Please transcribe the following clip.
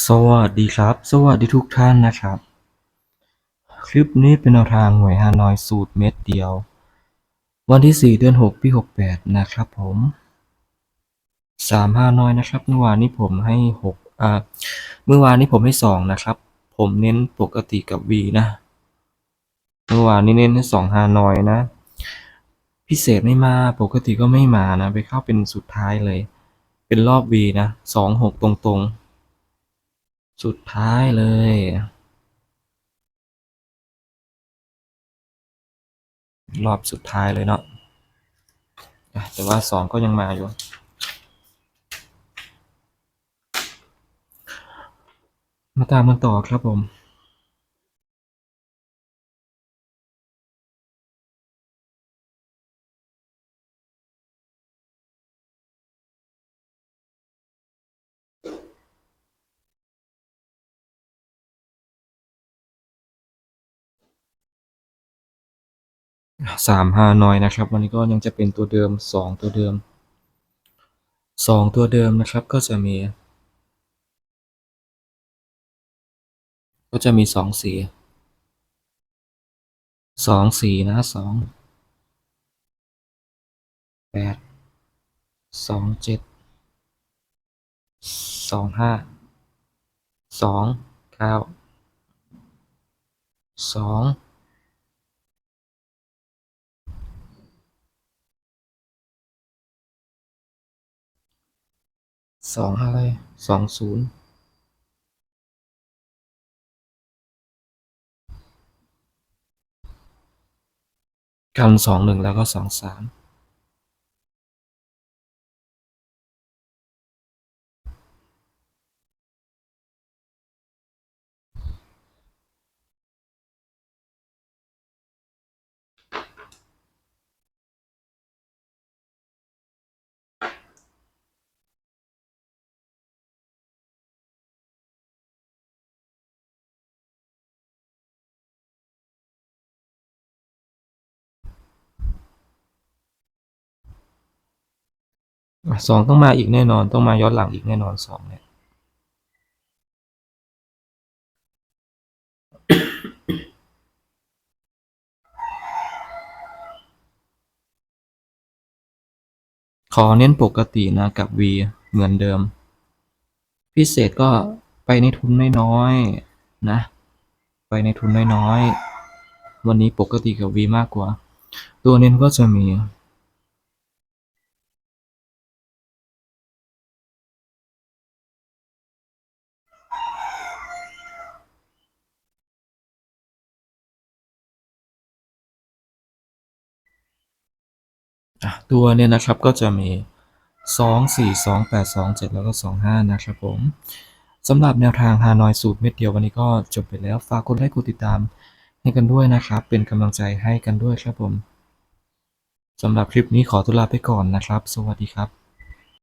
สวัสดีครับ สวัสดีทุกท่านนะครับ คลิปนี้เป็นแนวทางหวยฮานอยสูตรเม็ดเดียว วันที่ 4 เดือน 6 ปี 68 นะครับผม3ฮานอยนะครับเมื่อวานนี้ผมให้6อ่าเมื่อวานนี้ผมให้ 2 นะครับ ผมเน้นปกติกับ V นะ เมื่อวานนี้เน้นให้2ฮานอยนะ พิเศษไม่มาปกติก็ไม่มานะ ไปเข้าเป็นสุดท้ายเลย เป็นรอบ V นะ 2 6 ตรงๆ สุดท้ายเลยรอบสุดท้ายเลยเนาะแต่ว่าสองก็ยังมาอยู่ มาตามมันต่อครับผม สามฮานอยนะครับ วันนี้ก็ยังจะเป็นตัวเดิมสองตัวเดิมสองตัวเดิมนะครับก็จะมี ก็จะมีสองสีสองสีนะสองแปดสองเจ็ดสองห้าสองเก้าสอง สองอะไรสองศูนย์กันสองหนึ่งแล้วก็สองสาม สองต้องมาอีกแน่นอนต้องมาย้อนหลังอีกแน่นอนสองเนี่ยขอเน้นปกตินะกับ V เหมือนเดิม พิเศษก็ไปในทุนน้อยๆนะ ไปในทุนน้อยๆวันนี้ปกติกับ V มากกว่า ตัวเน้นก็จะมี ตัวเนี่ยนะครับก็จะมีสองสี่สองแปดสองเจ็ดแล้วก็สองห้านะครับผมสำหรับแนวทางฮานอยสูตรเม็ดเดียววันนี้ก็จบไปแล้ว ฝากกดไลค์กดติดตามให้กันด้วยนะครับ เป็นกำลังใจให้กันด้วยครับผมสำหรับคลิปนี้ขอตัวลาไปก่อนนะครับ สวัสดีครับ